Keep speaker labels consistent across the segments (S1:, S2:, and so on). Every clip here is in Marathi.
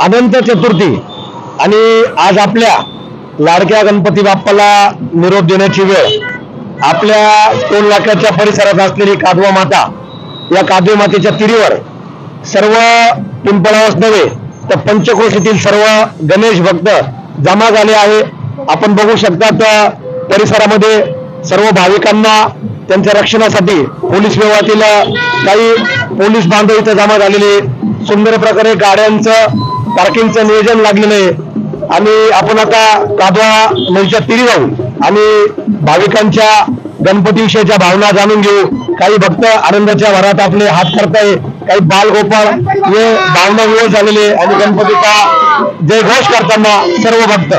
S1: अनंत चतुर्थी. आणि आज आपल्या लाडक्या गणपती बाप्पाला निरोप देण्याची वेळ. आपल्या टोल नाक्याच्या परिसरात असलेली कादवा माता या कादवी मातेच्या तिरीवर सर्व पिंपळावस नव्हे तर पंचक्रोशीतील सर्व गणेश भक्त जमा झाले आहे. आपण बघू शकता त्या परिसरामध्ये सर्व भाविकांना त्यांच्या रक्षणासाठी पोलीस विभागातील काही पोलीस बांधव इथं जमा झालेले सुंदर प्रकारे गाड्यांचं पार्किंगचं नियोजन लागलेलं आहे. आणि आपण आता कादवा नदीच्या तीरी जाऊ आणि भाविकांच्या गणपतीविषयीच्या भावना जाणून घेऊ. काही भक्त आनंदाच्या भरात आपले हात करताय. काही बालगोपाळ हे भावना विवळ झालेले आणि गणपतीचा जयघोष करताना सर्व भक्त.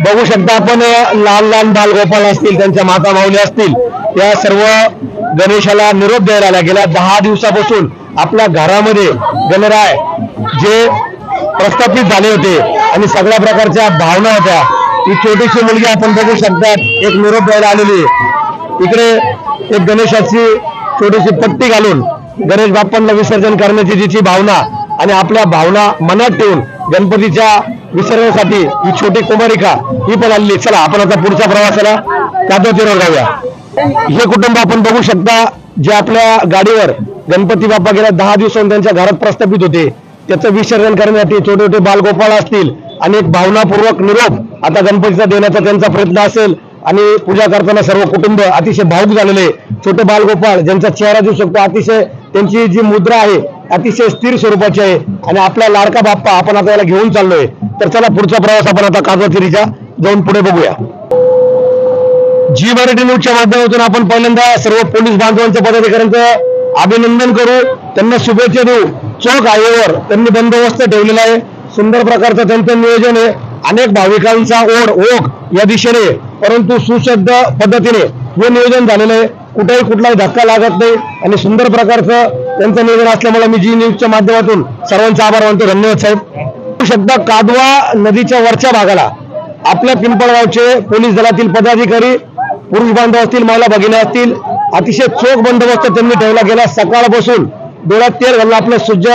S1: बघू शकता आपण लहान लहान बालगोपाल असतील त्यांच्या माता माऊली असतील या सर्व गणेशाला निरोप द्यायला गेल्या दहा दिवसापासून आपल्या घरामध्ये गणराय जे प्रस्थापित झाले होते आणि सगळ्या प्रकारच्या भावना होत्या ही छोटीशी मुलगी आपण बघू शकतात. एक निरोप द्यायला आलेली इकडे एक गणेशाची छोटीशी पट्टी घालून गणेश बाप्पांना विसर्जन करण्याची जिची भावना आणि आपल्या भावना मनात ठेवून गणपतीच्या विसर्जनासाठी ही छोटी कुमारिका ही पण आलेली चला आपण आता पुढच्या प्रवासाला कादोतीवर जाऊया. हे कुटुंब आपण बघू शकता जे आपल्या गाडीवर गणपती बाप्पा गेल्या दहा दिवसांनी त्यांच्या घरात प्रस्थापित होते. त्याचं विसर्जन करण्यासाठी छोटे छोटे बालगोपाळ असतील आणि एक भावनापूर्वक निरोप आता गणपतीचा देण्याचा त्यांचा प्रयत्न असेल. आणि पूजा करताना सर्व कुटुंब अतिशय भावुक झालेले. छोटे बालगोपाळ ज्यांचा चेहरा देऊ शकतो अतिशय त्यांची जी मुद्रा आहे अतिशय स्थिर स्वरूपाची आहे. आणि आपला लाडका बाप्पा आपण आता याला घेऊन चाललोय. तर चला पुढचा प्रवास आपण आता काजवाचिरीच्या जाऊन पुढे बघूया. जी मराठी न्यूजच्या माध्यमातून आपण पहिल्यांदा सर्व पोलीस बांधवांच्या पदाधिकाऱ्यांचं अभिनंदन करू. त्यांना शुभेच्छा देऊ. चौक आयोगावर त्यांनी बंदोबस्त ठेवलेला आहे. सुंदर प्रकारचं त्यांचं नियोजन आहे. अनेक भाविकांचा ओढ ओघ या दिशेने परंतु सुशब्द पद्धतीने हे नियोजन झालेलं आहे. कुठेही कुठलाही धक्का लागत नाही. आणि सुंदर प्रकारचं त्यांचं निवेदन असल्यामुळे मी जी न्यूजच्या माध्यमातून सर्वांचे आभार मानतो. धन्यवाद साहेब. शब्द शकता कादवा नदीच्या वरच्या भागाला. आपल्या पिंपळगावचे पोलीस दलातील पदाधिकारी पुरुष बांधव असतील महिला भगिनी असतील अतिशय चोख बंदोबस्त त्यांनी ठेवला गेला. सकाळपासून डोळ्यात तेल घालून आपलं सुज्ज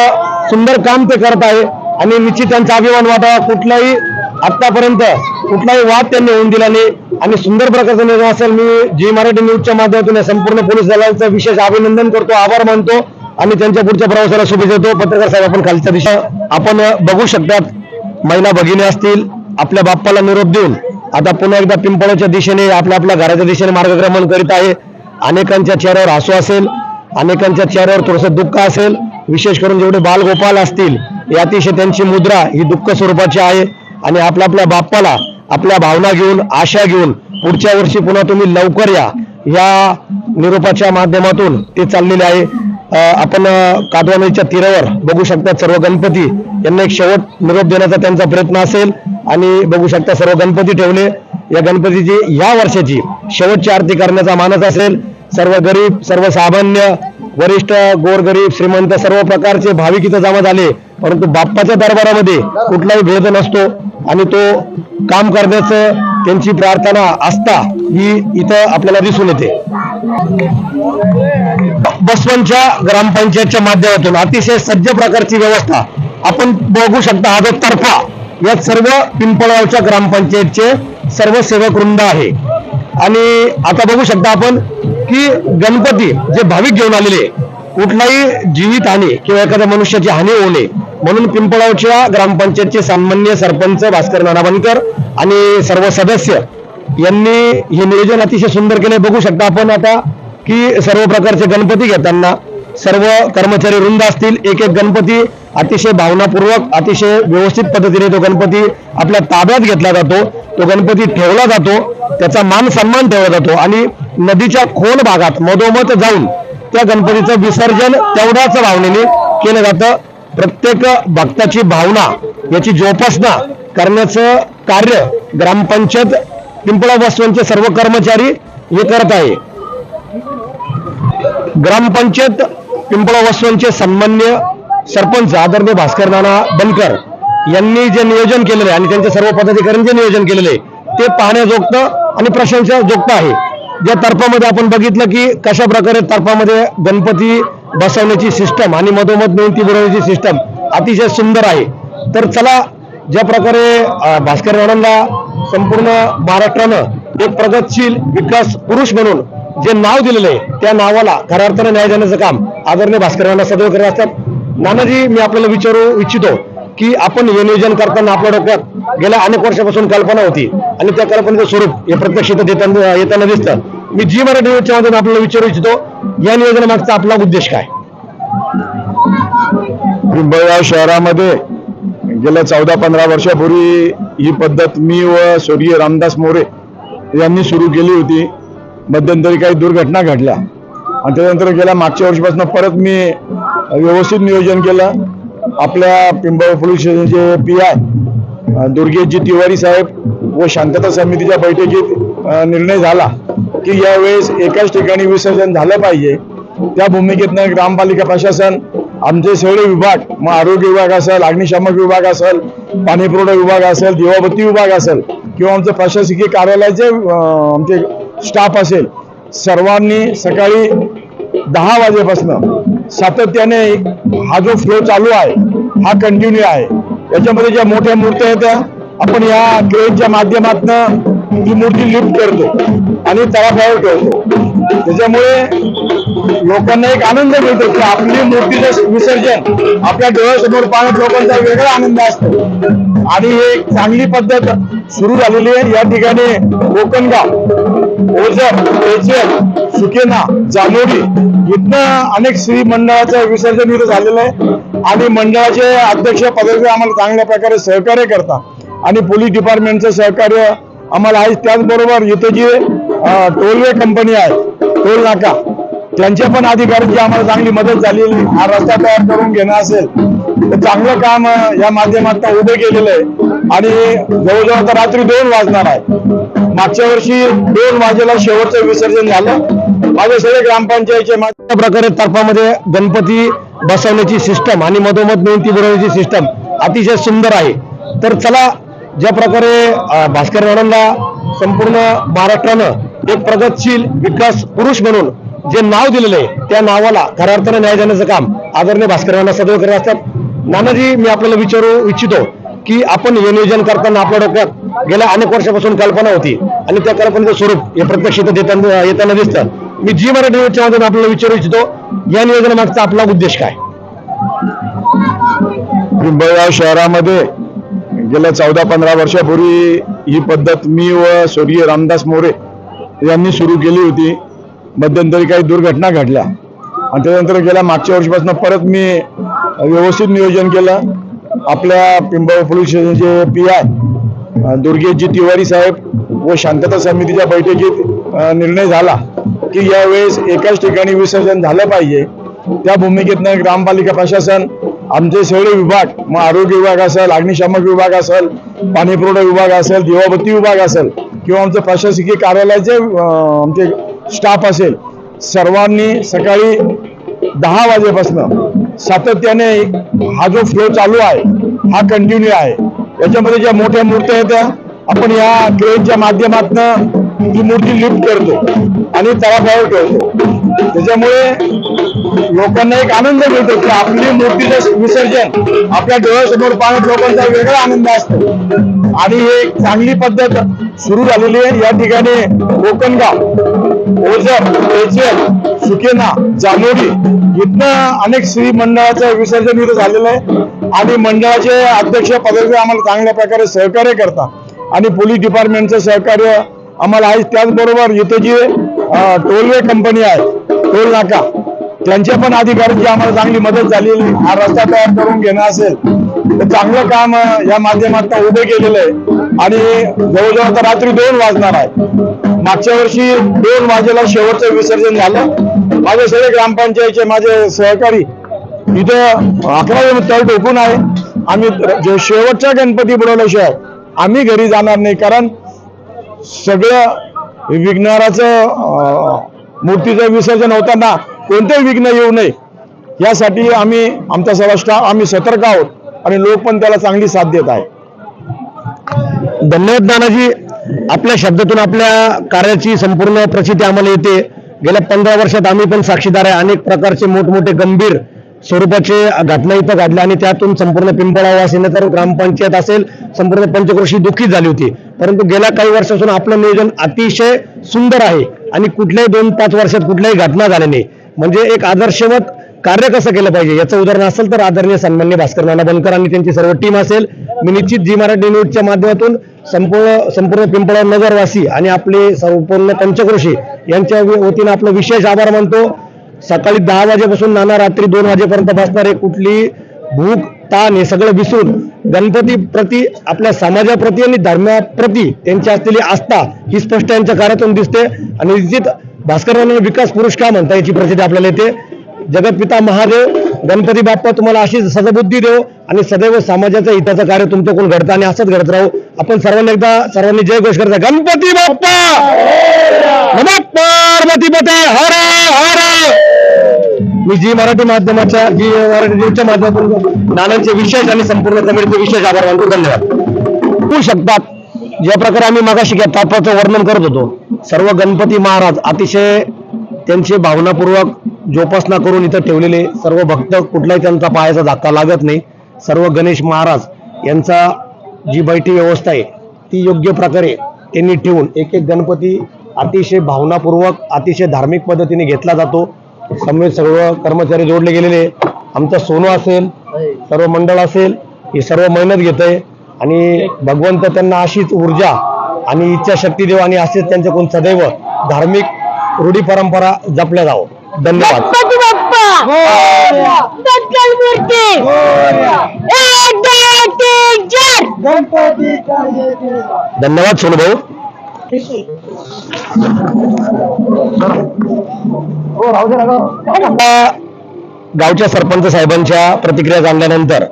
S1: सुंदर काम ते करत आहे. आणि निश्चित त्यांचा अभिमान वाटावा. कुठलाही आतापर्यंत कुठलाही वाद त्यांनी होऊन दिला नाही. आणि सुंदर प्रकारचं निर्णय असेल मी जी मराठी न्यूजच्या माध्यमातून या संपूर्ण पोलीस दलाचं विशेष अभिनंदन करतो आभार मानतो. आणि त्यांच्या पुढच्या प्रवासाला शुभेच्छा देतो. पत्रकार साहेब आपण खालच्या दिशा आपण बघू शकतात महिला भगिनी असतील आपल्या बाप्पाला निरोप देऊन. आता पुन्हा एकदा पिंपळाच्या दिशेने आपल्या आपल्या घराच्या दिशेने मार्गक्रमण करीत आहे. अनेकांच्या चेहऱ्यावर हसू असेल अनेकांच्या चेहऱ्यावर थोडंसं दुःख असेल. विशेष करून जेवढे बालगोपाल असतील हे अतिशय त्यांची मुद्रा ही दुःख स्वरूपाची आहे. आणि आपल्या आपल्या बाप्पाला आपल्या भावना घेऊन आशा घेऊन पुढच्या वर्षी पुन्हा तुम्ही लवकर या. या निरोपाच्या माध्यमातून ते चाललेले आहे. आपण अं, कादवा नदीच्या तीरावर बघू शकता सर्व गणपती. यांना एक शेवट निरोप देण्याचा त्यांचा प्रयत्न असेल आणि बघू शकता सर्व गणपती ठेवले. या गणपतीची या वर्षाची शेवटची आरती करण्याचा मानस असेल. सर्व गरीब सर्वसामान्य वरिष्ठ गोरगरीब श्रीमंत सर्व प्रकारचे भाविक इथं जमा झाले. परंतु बाप्पाच्या दरबारामध्ये कुठलाही भेद नसतो आणि तो काम करण्याचं त्यांची प्रार्थना आस्था ही इथं आपल्याला दिसून येते. बसवंतच्या ग्रामपंचायतच्या माध्यमातून अतिशय सज्ज प्रकारची व्यवस्था आपण बघू शकता. हा जो तर्फा यात सर्व पिंपळगावच्या ग्रामपंचायतचे सर्व सेवक वृंद आहे. आणि आता बघू शकता आपण की गणपती जे भाविक घेऊन आलेले कुठलाही जीवित हानी किंवा एखाद्या मनुष्याची हानी होऊ नये. म्हणून पिंपळावच्या ग्रामपंचायतचे सन्मान्य सरपंच भास्कर नानावणकर आणि सर्व सदस्य यांनी हे नियोजन अतिशय सुंदर केले बघू शकता आपण आता की सर्व प्रकारचे गणपती घेताना सर्व कर्मचारी वृंद असतील. एक एक गणपती अतिशय भावनापूर्वक अतिशय व्यवस्थित पद्धतीने तो गणपती आपल्या ताब्यात घेतला जातो. तो गणपती ठेवला जातो त्याचा मान सन्मान ठेवला जातो आणि नदीच्या खोल भागात मधोमध जाऊन त्या गणपतीचं विसर्जन तेवढ्याच भावनेने केलं जातं. प्रत्येक भक्ताची भावना याची जोपासना करण्याचं कार्य ग्रामपंचायत पिंपळा बसवांचे सर्व कर्मचारी हे करत आहे. ग्रामपंचायत पिंपळा वसवांचे सन्मान्य सरपंच आदरणीय भास्कर नाना बनकर यांनी जे नियोजन केलेलं आहे आणि त्यांच्या सर्व पदाधिकाऱ्यांचे नियोजन केलेलं आहे ते पाहण्याजोगतं आणि प्रशंसाजोगतं आहे. ज्या तर्फामध्ये आपण बघितलं की कशा प्रकारे तर्फामध्ये गणपती बसवण्याची सिस्टम आणि मधोमध नेऊन बनवण्याची बुडवण्याची सिस्टम अतिशय सुंदर आहे. तर चला ज्या प्रकारे भास्कर राणांना संपूर्ण महाराष्ट्रानं एक प्रगतशील विकास पुरुष म्हणून जे नाव दिलेलं आहे त्या नावाला खऱ्या अर्थानं न्याय देण्याचं काम आदरणीय भास्कर राणा सदैव करत असतात. नानाजी मी आपल्याला विचारू इच्छितो की आपण हे नियोजन करताना आपल्या डोक्यात गेल्या अनेक वर्षापासून कल्पना होती. आणि त्या कल्पनेचं स्वरूप हे प्रत्यक्ष येताना देताना येताना दिसतं. मी जी मराठी न्यूजच्या मधून आपल्याला विचारू इच्छितो या नियोजनामागचा आपला उद्देश काय?
S2: पिंपळगाव शहरामध्ये गेल्या चौदा पंधरा वर्षापूर्वी ही पद्धत मी व स्वर्गीय रामदास मोरे यांनी सुरू केली होती. मध्यंतरी काही दुर्घटना घडल्या. आणि त्यानंतर गेल्या मागच्या वर्षीपासून परत मी व्यवस्थित नियोजन केलं. आपल्या पिंपळ पोलीस स्टेशनचे पी आय दुर्गेशजी तिवारी साहेब व शांतता समितीच्या बैठकीत निर्णय झाला की यावेळेस एकाच ठिकाणी विसर्जन झालं पाहिजे. त्या भूमिकेतनं ग्रामपालिका प्रशासन आमचे सगळे विभाग मग आरोग्य विभाग असेल अग्निशामक विभाग असेल पाणीपुरवठा विभाग असेल दिवाबत्ती विभाग असेल किंवा आमचं प्रशासकीय कार्यालयाचे आमचे स्टाफ असेल सर्वांनी सकाळी दहा वाजेपासून सातत्याने हा जो फ्लो चालू आहे हा कंटिन्यू आहे. याच्यामध्ये ज्या मोठ्या मूर्त्या आहेत त्या आपण या क्रेनच्या माध्यमातून ती मूर्ती लिफ्ट करतो आणि तळाफावर ठेवतो. त्याच्यामुळे लोकांना एक आनंद मिळतो की आपली मूर्तीचं विसर्जन आपल्या डोळ्यासमोर पाहण्यात लोकांचा वेगळा आनंद असतो. आणि ही एक चांगली पद्धत सुरू झालेली आहे. या ठिकाणी कोकणगाव ओझर पेचेल सुकेना जामोडी इथनं अनेक स्त्री मंडळाचं विसर्जन इथं झालेलं आहे. आणि मंडळाचे अध्यक्ष पदाधिकारी आम्हाला चांगल्या प्रकारे सहकार्य करतात. आणि पोलीस डिपार्टमेंटचं सहकार्य आम्हाला आहे. त्याचबरोबर इथं जी टोलवे कंपनी आहे टोल नाका त्यांच्या पण अधिकाऱ्यांची आम्हाला चांगली मदत झालेली हा रस्ता तयार करून घेणं असेल तर चांगलं काम या माध्यमातून उभे केलेलं आहे. आणि जवळजवळ आता रात्री दोन वाजणार आहे. मागच्या वर्षी दोन वाजेला शेवटचं विसर्जन झालं. माझे सगळे ग्रामपंचायतचे
S1: प्रकारे तर्फामध्ये गणपती बसवण्याची सिस्टम आणि मधोमध नेऊन बनवण्याची सिस्टम अतिशय सुंदर आहे. तर चला ज्या प्रकारे भास्कर राणांना संपूर्ण महाराष्ट्रानं एक प्रगतशील विकास पुरुष म्हणून जे नाव दिलेलं आहे त्या नावाला खऱ्या अर्थानं न्याय देण्याचं काम आदरणीय भास्कर राणा सदैव करत असतात. नानाजी मी आपल्याला विचारू इच्छितो की आपण हे नियोजन करताना आपल्या डोक्यात गेल्या अनेक वर्षापासून कल्पना होती. आणि त्या कल्पनेचं स्वरूप हे प्रत्यक्ष येताना देताना येताना दिसतं. मी जी मराठी न्यूजच्या माध्यमातून आपल्याला विचारू इच्छितो या नियोजनामागचा आपला उद्देश काय?
S2: पिंपळगाव शहरामध्ये गेल्या चौदा पंधरा वर्षापूर्वी ही पद्धत मी व स्वर्गीय रामदास मोरे यांनी सुरू केली होती. मध्यंतरी काही दुर्घटना घडल्या. आणि त्यानंतर गेल्या मागच्या वर्षीपासून परत मी व्यवस्थित नियोजन केलं. आपल्या पिंपळ पोलीस स्टेशनचे पी आय दुर्गेशजी तिवारी साहेब व शांतता समितीच्या बैठकीत निर्णय झाला की यावेळेस एकाच ठिकाणी विसर्जन झालं पाहिजे. त्या भूमिकेतनं ग्रामपालिका प्रशासन आमचे सगळे विभाग मग आरोग्य विभाग असेल अग्निशामक विभाग असेल पाणीपुरवठा विभाग असेल दिवाबत्ती विभाग असेल किंवा आमचं प्रशासकीय कार्यालयाचे आमचे स्टाफ असेल सर्वांनी सकाळी दहा वाजेपासून सातत्याने हा जो फ्लो चालू आहे हा कंटिन्यू आहे. याच्यामध्ये ज्या मोठ्या मूर्त्या आहेत त्या आपण या क्रेनच्या माध्यमातून ती मूर्ती लिफ्ट करतो आणि तळाबाहेर ठेवतो. त्याच्यामुळे लोकांना एक आनंद मिळतो की आपली मूर्तीचं विसर्जन आपल्या डोळ्यासमोर पाहण्यात लोकांचा वेगळा आनंद असतो. आणि ही एक चांगली पद्धत सुरू झालेली आहे. या ठिकाणी कोकणगाव ओझर पेचेल सुकेना जामोडी इथनं अनेक स्त्री मंडळाचं विसर्जन इथं झालेलं आहे. आणि मंडळाचे अध्यक्ष पदाधिकारी आम्हाला चांगल्या प्रकारे सहकार्य करतात. आणि पोलीस डिपार्टमेंटचं सहकार्य आम्हाला आहे त्याचबरोबर इथं जी टोलवे कंपनी आहे टोल नाका त्यांच्या पण अधिकाऱ्यांची आम्हाला चांगली मदत झालेली हा रस्ता तयार करून घेणं असेल तर चांगलं काम या माध्यमात उभे केलेलं आहे. आणि जवळजवळ आता रात्री दोन वाजणार आहे. मागच्या वर्षी दोन वाजेला शेवटचं विसर्जन झालं. माझे सगळे ग्रामपंचायतचे माझे सहकारी इथं अकरा तळ ठोकून आहे. आम्ही जे शेवटचा गणपती बुडवल्याशिवाय आम्ही घरी जाणार नाही कारण सगळं विघ्नाराचं मूर्तीचं विसर्जन होताना कोणतेही विघ्न येऊ नये. यासाठी आम्ही आमचा सर्व आम्ही सतर्क आहोत आणि लोक पण त्याला चांगली साथ देत आहे
S1: धन्यवाद नानाजी आपल्या शब्दातून आपल्या कार्याची संपूर्ण प्रसिद्धी आम्हाला येते. गेल्या पंधरा वर्षात आम्ही पण साक्षीदार आहे. अनेक प्रकारचे मोठमोठे गंभीर स्वरूपाचे घटना इथं घडल्या आणि त्यातून संपूर्ण पिंपळावासीने तर ग्रामपंचायत असेल संपूर्ण पंचक्रोशी दुःखी झाली होती. परंतु गेल्या काही वर्षापासून आपलं नियोजन अतिशय सुंदर आहे आणि कुठल्याही दोन पाच वर्षात कुठल्याही घटना झाल्या नाही. म्हणजे एक आदर्शवत कार्य कसं केलं पाहिजे? याचं उदाहरण असेल तर आदरणीय सन्मान्य भास्कर नाना बनकर आणि त्यांची सर्व टीम असेल. मी निश्चित जी मराठी न्यूजच्या माध्यमातून संपूर्ण संपूर्ण पिंपळा नगरवासी आणि आपले संपूर्ण पंचकृषी यांच्या वतीनं आपलं विशेष आभार मानतो. सकाळी दहा वाजेपासून नाना रात्री दोन वाजेपर्यंत बसणारे कुठली भूक ताण हे सगळं विसरून गणपती प्रती आपल्या समाजाप्रती आणि धर्माप्रती त्यांची असलेली आस्था ही स्पष्ट यांच्या कार्यातून दिसते. आणि निश्चित भास्करांना विकास पुरुष का म्हणता याची प्रसिद्धी आपल्याला येते? जगतपिता महादेव गणपती बाप्पा तुम्हाला अशी सदबुद्धी देव आणि सदैव समाजाचा हिताचं कार्य तुमच्याकडून घडतं आणि असंच घडत राहू. आपण सर्वांनी एकदा सर्वांनी जय घोष करता गणपती बाप्पा! नमः पार्वती पते! हर हर मी जी मराठी माध्यमाच्या जी मराठी न्यूजच्या माध्यमातून नानांचे विशेष आणि संपूर्ण कमिटीचे विशेष आभार मानतो. धन्यवाद. होऊ शकतात ज्या प्रकारे आम्ही मागाशी घ्या तात्वाचं वर्णन करत होतो सर्व गणपती महाराज अतिशय त्यांचे भावनापूर्वक जोपासना करून इथं ठेवलेले सर्व भक्त कुठलाही त्यांचा पायाचा धक्का लागत नाही. सर्व गणेश महाराज यांचा जी बैठी व्यवस्था आहे ती योग्य प्रकारे त्यांनी ठेवून एक एक गणपती अतिशय भावनापूर्वक अतिशय धार्मिक पद्धतीने घेतला जातो. समवेत सर्व कर्मचारी जोडले गेलेले आमचा सोनू असेल सर्व मंडळ असेल हे सर्व मेहनत घेत आहे आणि भगवंत त्यांना अशीच ऊर्जा आणि इच्छाशक्ती देव आणि असेच त्यांच्याकडून सदैव धार्मिक रूढी परंपरा जपल्या जावं. धन्यवाद. धन्यवाद सोनू भाऊ आता गावच्या सरपंच साहेबांच्या प्रतिक्रिया जाणल्यानंतर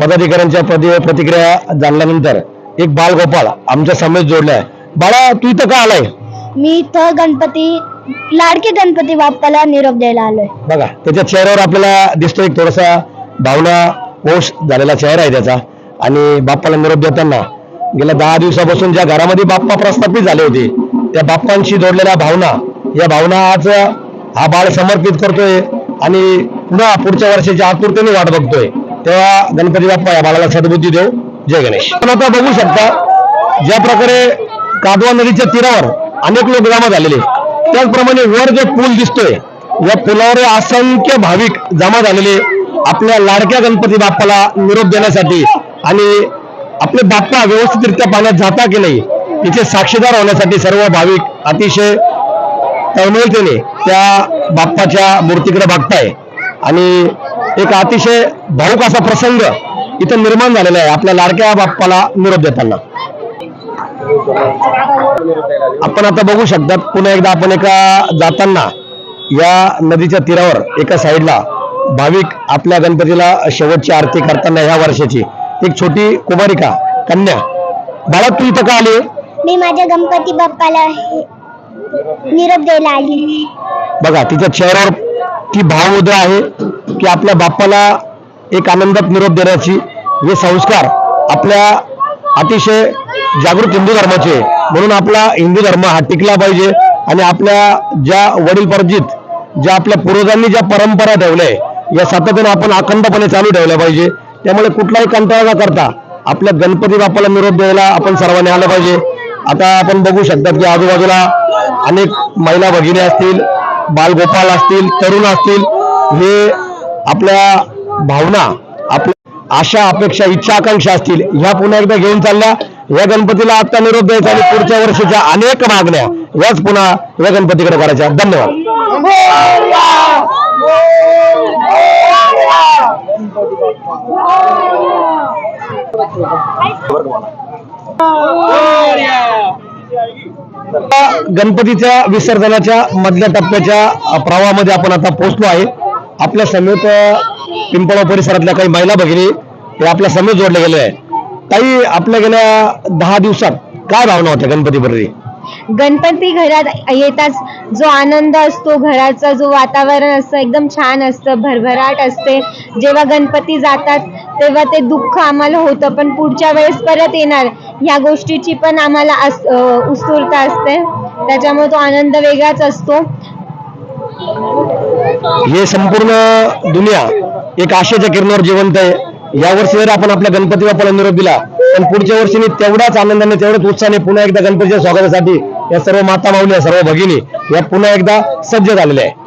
S1: पदाधिकाऱ्यांच्या प्रति प्रतिक्रिया जाणल्यानंतर एक बालगोपाळ आमच्या समेत जोडलाय बाळा तू इथं का आलाय?
S3: मी इथं गणपती लाडके गणपती बाप्पाला निरोप द्यायला आलोय.
S1: बघा त्याच्या चेहऱ्यावर आपल्याला दिसतो एक थोडासा भावना पोष झालेला चेहरा आहे त्याचा. आणि बाप्पाला निरोप देताना गेल्या दहा दिवसापासून ज्या घरामध्ये बाप्पा प्रस्थापित झाले होते त्या बाप्पांशी जोडलेल्या भावना या भावना आज हा बाळ समर्पित करतोय आणि पुन्हा पुढच्या वर्षाची आतुरतेने वाट बघतोय. तेव्हा गणपती बाप्पा या बाळाला सद्बुद्धी देऊ. जय गणेश. पण आता बघू शकता ज्या प्रकारे कादवा नदीच्या तीरावर अनेक लोक जमा झालेले त्याचप्रमाणे वर जो पूल दिसतोय या पुलावर असंख्य भाविक जमा झालेले आपल्या लाडक्या गणपती बाप्पाला निरोप देण्यासाठी आणि आपले बाप्पा व्यवस्थितरित्या पाण्यात जाता की नाही तिचे साक्षीदार होण्यासाठी सर्व भाविक अतिशय तळमळतेने त्या बाप्पाच्या मूर्तीकडे बघताय. आणि एक अतिशय भाऊक असा प्रसंग इथं निर्माण झालेला आहे. आपल्या लाडक्या बाप्पाला निरोप देताना. आपण आता बघू शकतात पुन्हा एकदा आपण एका जाताना या नदीच्या तीरावर एका साईडला भाविक आपल्या गणपतीला शेवटची आरती करताना ह्या वर्षाची. एक छोटी कुमारिका कन्या. बाळा तू इथं का आली?
S3: मी माझ्या गणपती बाप्पाला निरोप द्यायला आली.
S1: बघा तिच्या चेहऱ्यावर ती भावमुद्रा आहे की आपल्या बाप्पाला एक आनंदात निरोप देण्याची हे संस्कार आपल्या अतिशय जागृत हिंदू धर्माचे म्हणून आपला हिंदू धर्म हा टिकला पाहिजे आणि आपल्या ज्या वडील परजित ज्या आपल्या पूर्वजांनी ज्या परंपरा ठेवल्या या सातत्यानं आपण अखंडपणे चालू ठेवल्या पाहिजे. त्यामुळे कुठलाही कंटाळा न करता आपल्या गणपती बाप्पाला निरोप द्यायला आपण सर्वांनी आलं पाहिजे. आता आपण बघू शकतात की आजूबाजूला अनेक महिला भगिनी असतील बालगोपाल असतील तरुण असतील हे आपल्या भावना आपल्या आशा अपेक्षा इच्छा आकांक्षा असतील ह्या पुन्हा एकदा घेऊन चालल्या. या गणपतीला आता निरोप द्यायचा आणि पुढच्या वर्षीच्या अनेक मागण्या याच पुन्हा या गणपतीकडे करायच्या धन्यवाद. गणपतीच्या विसर्जनाच्या मधल्या टप्प्याच्या प्रवाहामध्ये आपण आता पोहोचलो आहे. आपल्या समेत पिंपळा परिसरातल्या काही महिला भगिनी हे आपल्या समेत जोडले गेले आहे ताई आपल्या गेल्या दहा दिवसात काय भावना होत्या गणपतीप्रती
S4: गणपती घरात येताच जो आनंद असतो घराचा जो वातावरण असतं एकदम छान असतं भरभराट असते. जेव्हा गणपती जातात तेव्हा ते दुःख आम्हाला होतं पण पुढच्या वेळेस परत येणार. ह्या गोष्टीची पण आम्हाला अस- उत्सुकता असते. त्याच्यामुळे तो आनंद वेगळाच असतो.
S1: हे संपूर्ण दुनिया एक आशेच्या किरणावर जिवंत आहे. या वर्षी जर आपण आपल्या गणपती बाप्पाला निरोप दिला पण पुढच्या वर्षी तेवढ्याच आनंदाने तेवढ्याच उत्साहाने पुन्हा एकदा गणपतीच्या स्वागतासाठी या सर्व माता माऊल्या सर्व भगिनी या पुन्हा एकदा सज्ज झालेल्या आहे.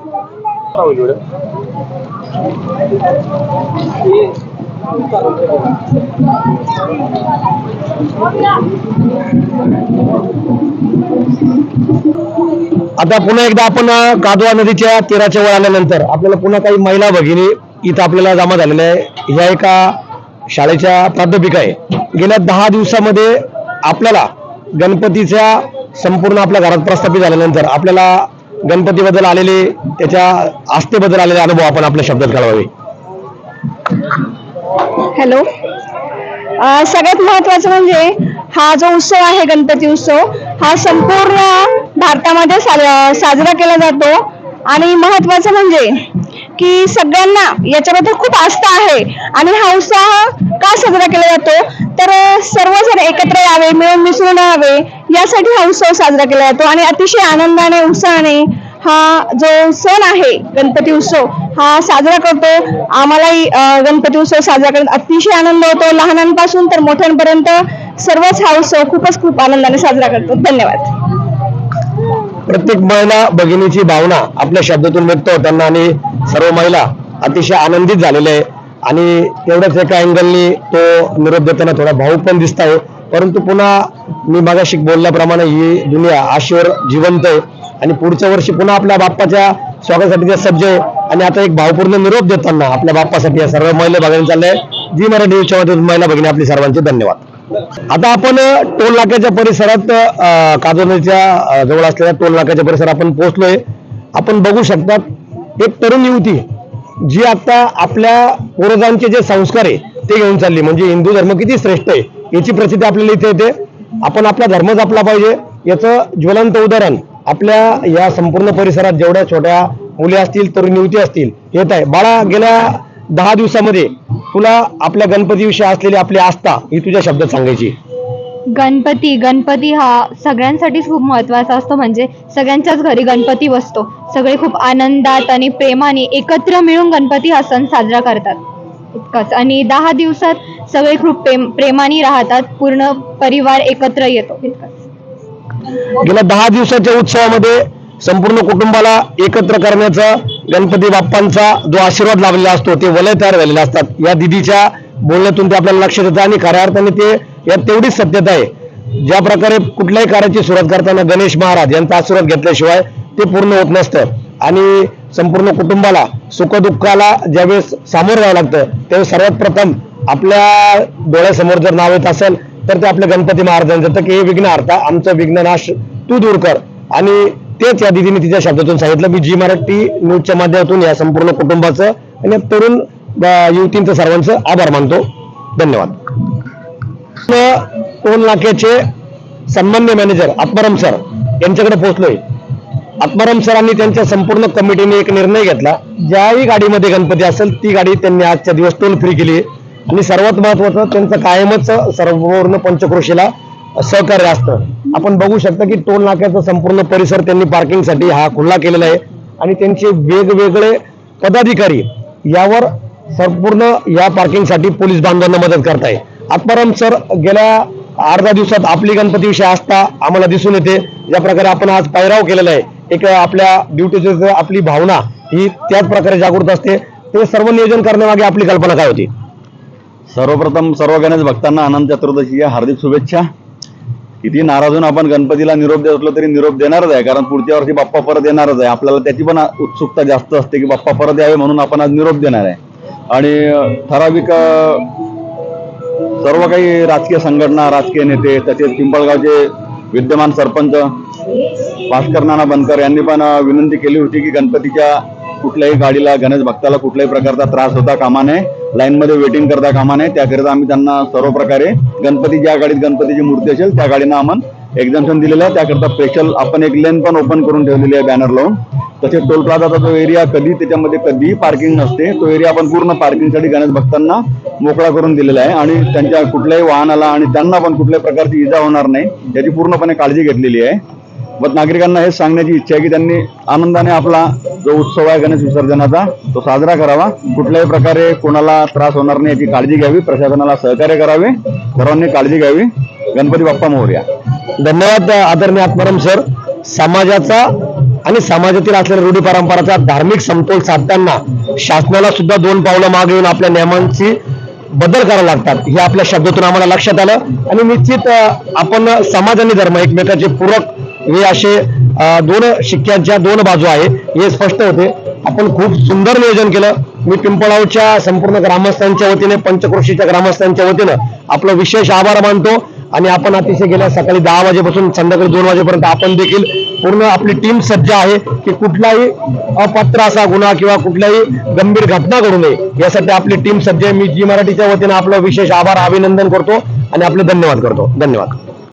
S1: आता पुन्हा एकदा आपण कादवा नदीच्या तीराच्या वर आल्यानंतर आपल्याला पुन्हा काही महिला भगिनी इथं आपल्याला जमा झालेलं आहे. ह्या एका शाळेच्या प्राध्यापिका आहे. गेल्या दहा दिवसामध्ये आपल्याला गणपतीच्या संपूर्ण आपल्या घरात प्रस्थापित झाल्यानंतर आपल्याला गणपतीबद्दल आलेले त्याच्या आस्थेबद्दल आलेले अनुभव आपण आपल्या शब्दात कळवावे.
S5: हॅलो. सगळ्यात महत्वाचं म्हणजे हा जो उत्सव आहे गणपती उत्सव हा संपूर्ण भारतामध्ये साजरा केला जातो. आणि महत्वाचं म्हणजे की सगळ्यांना याच्याबद्दल खूप आस्था आहे. आणि हा उत्साह का साजरा केला जातो? तर सर्वजण एकत्र यावे मिळून मिसळून यावे यासाठी हा उत्सव साजरा केला जातो. आणि अतिशय आनंदाने उत्साहाने हा जो सण आहे गणपती उत्सव हा साजरा करतो. आम्हालाही गणपती उत्सव साजरा करण्यात अतिशय आनंद होतो. लहानांपासून तर मोठ्यांपर्यंत सर्वच हा उत्सव खूपच खूप आनंदाने साजरा करतो. धन्यवाद.
S1: प्रत्येक महिला भगिनीची भावना आपल्या शब्दातून व्यक्त होताना आणि सर्व महिला अतिशय आनंदित झालेल्या आहे. आणि तेवढ्याच एका अँगलनी तो निरोप देताना थोडा भाऊक पण दिसत आहे. परंतु पुन्हा मी मागाशी बोलल्याप्रमाणे ही दुनिया आशेवर जिवंत आहे. आणि पुढच्या वर्षी पुन्हा आपल्या बाप्पाच्या स्वागतासाठी त्या सज्ज आहे. आणि आता एक भावपूर्ण निरोप देताना आपल्या बाप्पासाठी या सर्व महिला भगिनी चाललंय जी मराठी महिला भगिनी आपली सर्वांचे धन्यवाद. आता आपण टोल नाक्याच्या परिसरात अ, काजोलीच्या जवळ असलेल्या टोल नाक्याच्या परिसरात आपण पोहोचलोय. आपण बघू शकतात एक तरुण युवती जी आता आपल्या पूर्वजांचे जे संस्कार आहे ते घेऊन चालली. म्हणजे हिंदू धर्म किती श्रेष्ठ आहे याची प्रसिद्धी आपल्याला इथे येते. आपण आपला धर्म जपला पाहिजे. याचं ज्वलंत उदाहरण आपल्या या संपूर्ण परिसरात जेवढ्या छोट्या मुली असतील तरुण युवती असतील येत आहे. बाळा गेल्या दहा दिवसामध्ये तुला आपल्या गणपतीविषयी असलेली आपली आस्था ही तुझ्या शब्दात सांगायची.
S4: गणपती गणपती हा सगळ्यांसाठीच खूप महत्त्वाचा असतो. म्हणजे सगळ्यांच्याच घरी गणपती बसतो. सगळे खूप आनंदात आणि प्रेमाने एकत्र मिळून गणपती हा सण साजरा करतात. इतकंच. आणि दहा दिवसात सगळे खूप प्रेम प्रेमाने राहतात. पूर्ण परिवार एकत्र येतो. इतकंच.
S1: गेल्या दहा दिवसाच्या उत्सवामध्ये संपूर्ण कुटुंबाला एकत्र करण्याचा गणपती बाप्पांचा जो आशीर्वाद लाभलेला असतो ते वलय तयार झालेले असतात. या दिदीच्या बोलण्यातून ते आपल्याला लक्षात येतं आणि खऱ्या अर्थाने ते यात तेवढीच सत्यता आहे. ज्या प्रकारे कुठल्याही कार्याची सुरुवात करताना गणेश महाराज यांचा आशीर्वाद घेतल्याशिवाय ते पूर्ण होत नसतं. आणि संपूर्ण कुटुंबाला सुखदुःखाला ज्यावेळेस सामोरं जावं लागतं त्यावेळेस सर्वात प्रथम आपल्या डोळ्यासमोर जर नाव येत असेल तर ते आपल्या गणपती महाराजांचं तर की हे विघ्न अर्था आमचं विघ्ननाश तू दूर कर. आणि तेच या दिदीने तिच्या शब्दातून सांगितलं. मी जी मराठी न्यूजच्या माध्यमातून या संपूर्ण कुटुंबाचं आणि तरुण युवतींचं सर्वांचं आभार मानतो. धन्यवाद. टोल नाक्याचे सन्मान्य मॅनेजर आत्माराम सर यांच्याकडे पोहोचलोय. आत्माराम सरांनी त्यांच्या संपूर्ण कमिटीने एक निर्णय घेतला. ज्याही गाडीमध्ये गणपती असेल ती गाडी त्यांनी आजच्या दिवस टोल फ्री केली. आणि सर्वात महत्वाचं त्यांचं कायमच सर्वपूर्ण पंचक्रोशीला सहकार्य असतं. आपण बघू शकता की टोल नाक्याचा संपूर्ण परिसर त्यांनी पार्किंगसाठी हा खुला केलेला आहे. आणि त्यांचे वेगवेगळे पदाधिकारी यावर संपूर्ण या पार्किंगसाठी पोलीस बांधवांना मदत करताय. आत्माराम सर गेल्या अर्धा दिवसात आपली गणपतीविषयी आस्था आम्हाला दिसून येते. ज्या प्रकारे आपण आज पायराव केलेला आहे. एक आपल्या ड्युटीची आपली भावना ही त्याच प्रकारे जागृत असते. ते सर्व नियोजन करण्यामागे आपली कल्पना काय होती?
S6: सर्वप्रथम सर्व गणेश भक्तांना अनंत चतुर्दशी हार्दिक शुभेच्छा. किती नाराजून आपण गणपतीला निरोप देत असलो तरी निरोप देणारच आहे. कारण पुढच्या वर्षी बाप्पा परत येणारच आहे. आपल्याला त्याची पण उत्सुकता जास्त असते की बाप्पा परत यावे म्हणून आपण आज निरोप देणार आहे. आणि ठराविक सर्व काही राजकीय संघटना राजकीय नेते तसेच पिंपळगावचे विद्यमान सरपंच भास्कर नाना बनकर यांनी पण विनंती केली होती की गणपतीच्या कुठल्याही गाडीला गणेश भक्ताला कुठल्याही प्रकारचा त्रास होता कामा नये. लाईनमध्ये वेटिंग करता कामा नये. त्याकरिता आम्ही त्यांना सर्व प्रकारे गणपती ज्या गाडीत गणपतीची मूर्ती असेल त्या गाडीनं आपण एक्झाम्शन दिलेलं आहे. त्याकरता स्पेशल आपण एक लेन पण ओपन करून ठेवलेली आहे बॅनर लावून. तसेच टोल प्लाझाचा जो एरिया कधी त्याच्यामध्ये कधीही पार्किंग नसते तो एरिया आपण पूर्ण पार्किंगसाठी गणेश भक्तांना मोकळा करून दिलेला आहे. आणि त्यांच्या कुठल्याही वाहनाला आणि त्यांना पण कुठल्याही प्रकारची इजा होणार नाही याची पूर्णपणे काळजी घेतलेली आहे. व नागरिकांना हे सांगण्याची इच्छा आहे की त्यांनी आनंदाने आपला जो उत्सव आहे गणेश विसर्जनाचा तो साजरा करावा. कुठल्याही प्रकारे कोणाला त्रास होणार नाही याची काळजी घ्यावी प्रशासनाला सहकार्य करावे. सर्वांनी काळजी घ्यावी. गणपती बाप्पा मोर्या.
S1: धन्यवाद आदरणीय आत्माराम सर. समाजाचा आणि समाजातील असलेल्या रूढी परंपराचा धार्मिक समतोल साधताना शासनाला सुद्धा दोन पावलं मागे येऊन आपल्या नियमांची बदल करावे लागतात. हे आपल्या शब्दातून आम्हाला लक्षात आलं. आणि निश्चित आपण समाज आणि धर्म एकमेकाचे पूरक हे असे दोन शिक्क्यांच्या दोन बाजू आहे हे स्पष्ट होते. आपण खूप सुंदर नियोजन केलं. मी पिंपळावच्या संपूर्ण ग्रामस्थांच्या वतीने पंचक्रोशीच्या ग्रामस्थांच्या वतीनं आपलं विशेष आभार मानतो. आणि आपण अतिशय गेल्या सकाळी दहा वाजेपासून संध्याकाळी दोन वाजेपर्यंत आपण देखील पूर्ण आपली टीम सज्ज आहे की कुठलाही अपात्र असा गुन्हा किंवा कुठल्याही गंभीर घटना घडू नये यासाठी आपली टीम सज्ज आहे. मी जी मराठीच्या वतीनं आपलं विशेष आभार अभिनंदन करतो आणि आपले धन्यवाद करतो. धन्यवाद.